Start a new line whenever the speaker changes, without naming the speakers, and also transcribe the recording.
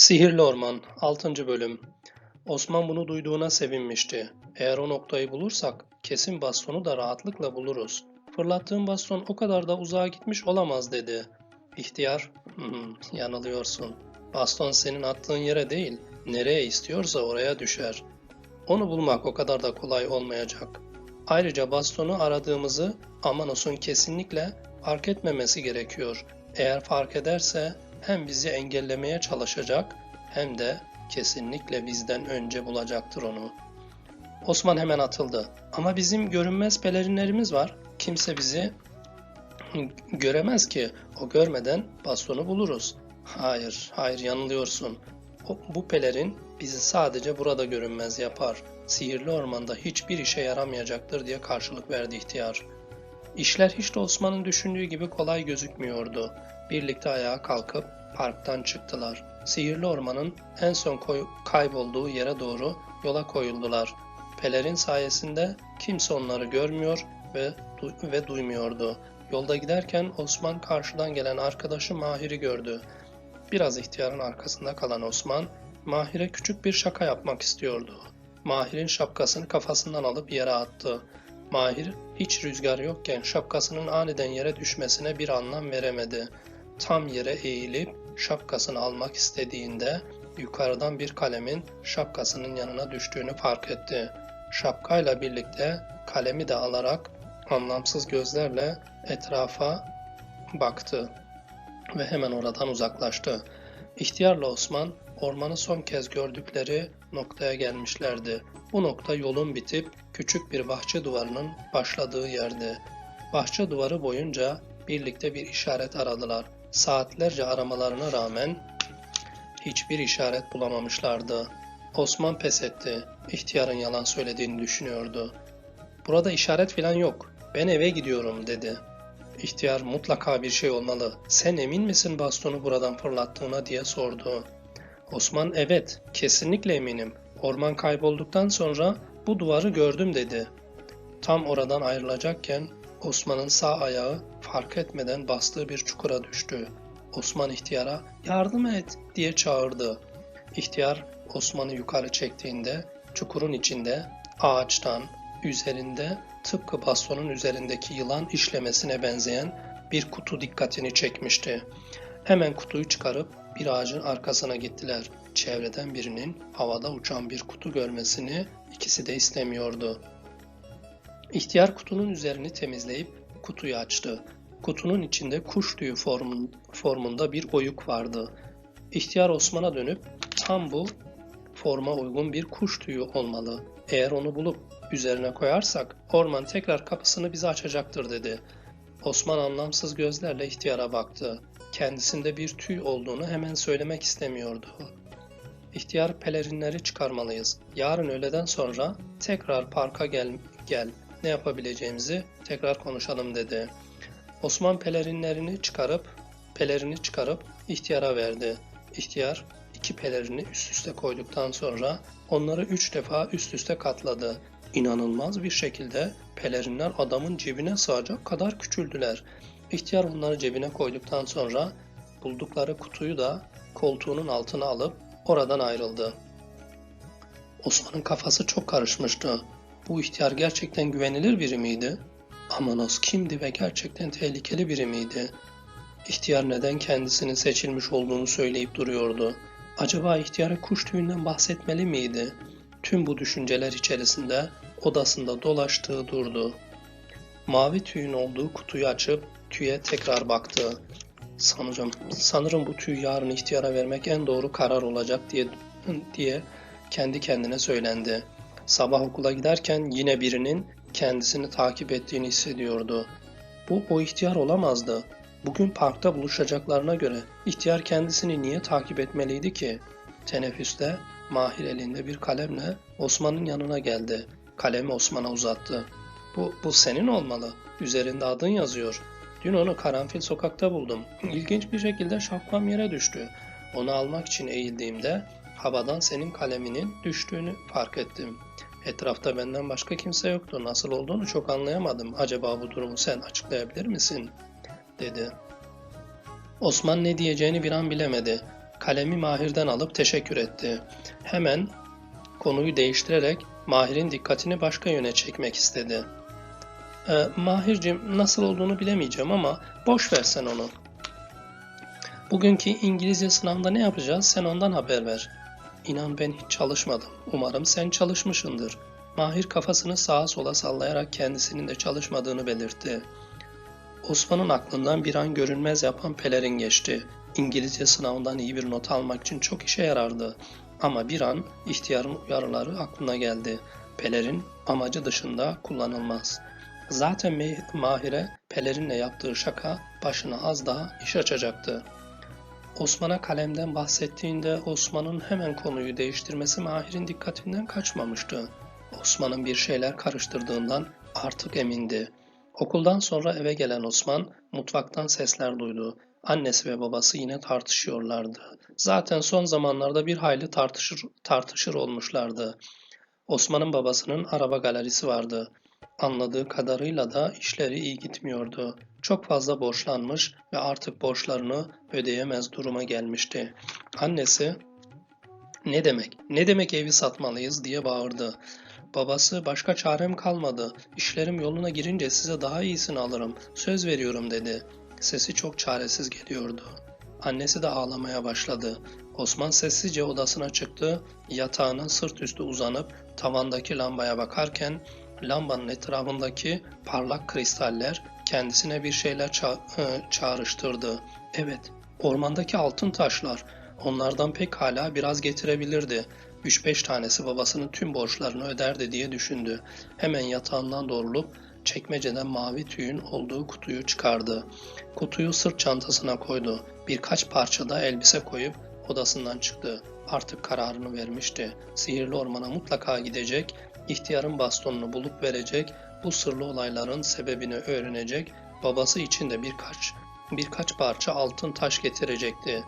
Sihirli Orman 6. Bölüm Osman bunu duyduğuna sevinmişti. Eğer o noktayı bulursak kesin bastonu da rahatlıkla buluruz. Fırlattığım baston o kadar da uzağa gitmiş olamaz dedi. İhtiyar, "Hmm, yanılıyorsun. Baston senin attığın yere değil, nereye istiyorsa oraya düşer. Onu bulmak o kadar da kolay olmayacak. Ayrıca bastonu aradığımızı Amanos'un kesinlikle fark etmemesi gerekiyor. Eğer fark ederse hem bizi engellemeye çalışacak hem de kesinlikle bizden önce bulacaktır onu. Osman hemen atıldı. Ama bizim görünmez pelerinlerimiz var. Kimse bizi göremez ki. O görmeden bastonu buluruz. Hayır, hayır yanılıyorsun. O, bu pelerin bizi sadece burada görünmez yapar. Sihirli ormanda hiçbir işe yaramayacaktır diye karşılık verdi ihtiyar. İşler hiç de Osman'ın düşündüğü gibi kolay gözükmüyordu. Birlikte ayağa kalkıp parktan çıktılar. Sihirli ormanın en son kaybolduğu yere doğru yola koyuldular. Pelerin sayesinde kimse onları görmüyor ve du- ve duymuyordu. Yolda giderken Osman karşıdan gelen arkadaşı Mahir'i gördü. Biraz ihtiyarın arkasında kalan Osman, Mahir'e küçük bir şaka yapmak istiyordu. Mahir'in şapkasını kafasından alıp yere attı. Mahir hiç rüzgar yokken şapkasının aniden yere düşmesine bir anlam veremedi. Tam yere eğilip şapkasını almak istediğinde yukarıdan bir kalemin şapkasının yanına düştüğünü fark etti. Şapkayla birlikte kalemi de alarak anlamsız gözlerle etrafa baktı ve hemen oradan uzaklaştı. İhtiyarla Osman ormanı son kez gördükleri noktaya gelmişlerdi. Bu nokta yolun bitip küçük bir bahçe duvarının başladığı yerdi. Bahçe duvarı boyunca birlikte bir işaret aradılar. Saatlerce aramalarına rağmen hiçbir işaret bulamamışlardı. Osman pes etti. İhtiyarın yalan söylediğini düşünüyordu. Burada işaret falan yok. Ben eve gidiyorum dedi. İhtiyar mutlaka bir şey olmalı. Sen emin misin bastonu buradan fırlattığına diye sordu. Osman evet, kesinlikle eminim. Orman kaybolduktan sonra bu duvarı gördüm dedi. Tam oradan ayrılacakken Osman'ın sağ ayağı fark etmeden bastığı bir çukura düştü. Osman ihtiyara yardım et diye çağırdı. İhtiyar Osman'ı yukarı çektiğinde çukurun içinde ağaçtan üzerinde tıpkı bastonun üzerindeki yılan işlemesine benzeyen bir kutu dikkatini çekmişti. Hemen kutuyu çıkarıp bir ağacın arkasına gittiler. Çevreden birinin havada uçan bir kutu görmesini ikisi de istemiyordu. İhtiyar kutunun üzerini temizleyip kutuyu açtı. Kutunun içinde kuş tüyü formun- formunda bir oyuk vardı. İhtiyar Osman'a dönüp tam bu forma uygun bir kuş tüyü olmalı. Eğer onu bulup üzerine koyarsak orman tekrar kapısını bize açacaktır dedi. Osman anlamsız gözlerle ihtiyara baktı. Kendisinde bir tüy olduğunu hemen söylemek istemiyordu. İhtiyar pelerinleri çıkarmalıyız. Yarın öğleden sonra tekrar parka gel, gel. Ne yapabileceğimizi tekrar konuşalım dedi. Osman pelerinlerini çıkarıp pelerini çıkarıp ihtiyara verdi. İhtiyar iki pelerini üst üste koyduktan sonra onları üç defa üst üste katladı. İnanılmaz bir şekilde pelerinler adamın cebine sığacak kadar küçüldüler. İhtiyar onları cebine koyduktan sonra buldukları kutuyu da koltuğunun altına alıp oradan ayrıldı. Osman'ın kafası çok karışmıştı. Bu ihtiyar gerçekten güvenilir biri miydi? Amanos kimdi ve gerçekten tehlikeli biri miydi? İhtiyar neden kendisinin seçilmiş olduğunu söyleyip duruyordu? Acaba ihtiyara kuş tüyünden bahsetmeli miydi? Tüm bu düşünceler içerisinde odasında dolaştığı durdu. Mavi tüyün olduğu kutuyu açıp tüye tekrar baktı. Sanırım, sanırım bu tüyü yarın ihtiyara vermek en doğru karar olacak diye diye kendi kendine söylendi. Sabah okula giderken yine birinin kendisini takip ettiğini hissediyordu. Bu o ihtiyar olamazdı. Bugün parkta buluşacaklarına göre ihtiyar kendisini niye takip etmeliydi ki? Teneffüste Mahir elinde bir kalemle Osman'ın yanına geldi. Kalemi Osman'a uzattı. Bu, bu senin olmalı. Üzerinde adın yazıyor. Dün onu karanfil sokakta buldum. İlginç bir şekilde şapkam yere düştü. Onu almak için eğildiğimde havadan senin kaleminin düştüğünü fark ettim. Etrafta benden başka kimse yoktu. Nasıl olduğunu çok anlayamadım. Acaba bu durumu sen açıklayabilir misin? dedi. Osman ne diyeceğini bir an bilemedi. Kalemi Mahir'den alıp teşekkür etti. Hemen konuyu değiştirerek Mahir'in dikkatini başka yöne çekmek istedi. E, Mahir'cim nasıl olduğunu bilemeyeceğim ama boş ver sen onu. Bugünkü İngilizce sınavında ne yapacağız sen ondan haber ver. İnan ben hiç çalışmadım. Umarım sen çalışmışındır. Mahir kafasını sağa sola sallayarak kendisinin de çalışmadığını belirtti. Osman'ın aklından bir an görünmez yapan pelerin geçti. İngilizce sınavından iyi bir not almak için çok işe yarardı. Ama bir an ihtiyarın uyarıları aklına geldi. Pelerin amacı dışında kullanılmaz. Zaten Mahir'e pelerinle yaptığı şaka başına az daha iş açacaktı. Osman'a kalemden bahsettiğinde Osman'ın hemen konuyu değiştirmesi Mahir'in dikkatinden kaçmamıştı. Osman'ın bir şeyler karıştırdığından artık emindi. Okuldan sonra eve gelen Osman mutfaktan sesler duydu. Annesi ve babası yine tartışıyorlardı. Zaten son zamanlarda bir hayli tartışır, tartışır olmuşlardı. Osman'ın babasının araba galerisi vardı. Anladığı kadarıyla da işleri iyi gitmiyordu. Çok fazla borçlanmış ve artık borçlarını ödeyemez duruma gelmişti. Annesi ne demek, ne demek evi satmalıyız diye bağırdı. Babası başka çarem kalmadı. İşlerim yoluna girince size daha iyisini alırım. Söz veriyorum dedi. Sesi çok çaresiz geliyordu. Annesi de ağlamaya başladı. Osman sessizce odasına çıktı. Yatağına sırt üstü uzanıp tavandaki lambaya bakarken lambanın etrafındaki parlak kristaller kendisine bir şeyler ça çağrıştırdı. Evet, ormandaki altın taşlar. Onlardan pek hala biraz getirebilirdi. 3-5 tanesi babasının tüm borçlarını öderdi diye düşündü. Hemen yatağından doğrulup çekmeceden mavi tüyün olduğu kutuyu çıkardı. Kutuyu sırt çantasına koydu. Birkaç parça da elbise koyup odasından çıktı. Artık kararını vermişti. Sihirli ormana mutlaka gidecek, ihtiyarın bastonunu bulup verecek, bu sırlı olayların sebebini öğrenecek, babası için de birkaç birkaç parça altın taş getirecekti.